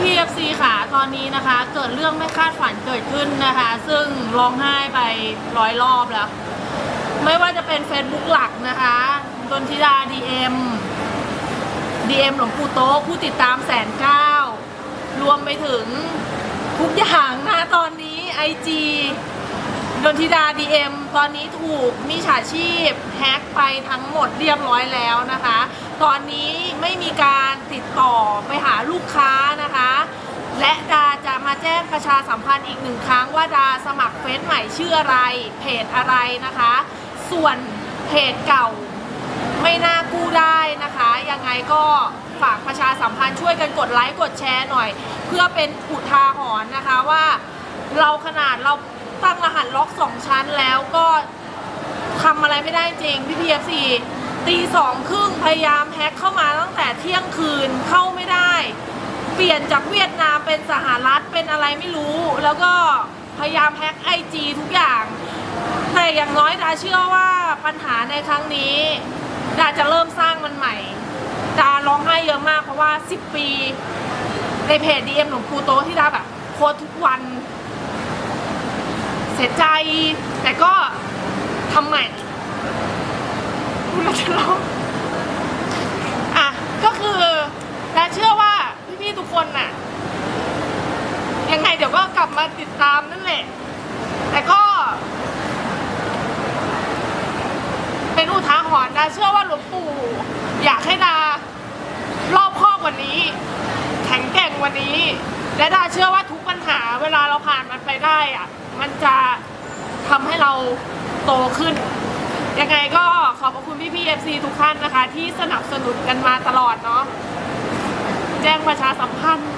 พี่เอฟซีค่ะ ตอนนี้นะคะ เกิดเรื่องไม่คาดฝันเกิดขึ้นนะคะ ซึ่งร้องไห้ไปร้อยรอบแล้ว ไม่ว่าจะเป็น Facebook หลักนะคะดนทิดา DM DM หลวงปู่โต๊ะผู้ติดตามแสนเก้ารวมไปถึงทุกอย่างนะตอนนี้ IG ดนทิดา DM ตอนนี้ถูกมิจฉาชีพแฮ็กไปทั้งหมดเรียบร้อยแล้วนะคะ ตอนนี้ไม่มีการติดต่อไปหาลูกค้านะคะดาจะมาแจ้ง ประชาสัมพันธ์อีกหนึ่งครั้งว่าดาสมัครเฟซใหม่ชื่ออะไร เพจอะไรนะคะ ส่วนเพจเก่าไม่น่ากู้ได้นะคะ ยังไงก็ฝากประชาสัมพันธ์ช่วยกันกดไลค์กดแชร์หน่อย เพื่อเป็นอุทาหรณ์นะคะว่าเราขนาดเราตั้งรหัสล็อกสองชั้นแล้วก็ทำอะไรไม่ได้จริงพี่พีเอฟซีตีสองครึ่งพยายามแฮ็กเข้ามาตั้งแต่เที่ยงคืนเข้าไม่ได้ ปลี่ยนจากเวียดนามเป็นสหรัฐเป็นอะไรไม่รู้ แล้วก็พยายามแฮ็กไอจีทุกอย่าง แต่อย่างน้อยดาเชื่อว่าปัญหาในครั้งนี้ดาจะเริ่มสร้างมันใหม่ดาร้องไห้เยอะมากเพราะว่า 10 ปี ในเพจ DM หลวงปู่โตที่ดาแบบโพสทุกวัน เสียใจแต่ก็ทำใหม่พูดแล้วจะร้องอะ ก็คือดาเชื่อว่าพี่ๆทุกคนน่ะ ยังไง เดี๋ยวก็กลับมาติดตามนั่นแหละ แต่ก็ เป็นอุทาหรณ์ดาเชื่อว่าหลวงปู่ อยากให้ดารอบคอบกว่านี้ แข็งแกร่งกว่านี้ และดาเชื่อว่าทุกปัญหาเวลาเราผ่านมันไปได้อะมันจะทำให้เราโตขึ้น ยังไงก็ขอบพระคุณพี่พี่เอฟซีทุกท่านนะคะ ที่สนับสนุนกันมาตลอดเนาะแจ้งประชาสัมพันธ์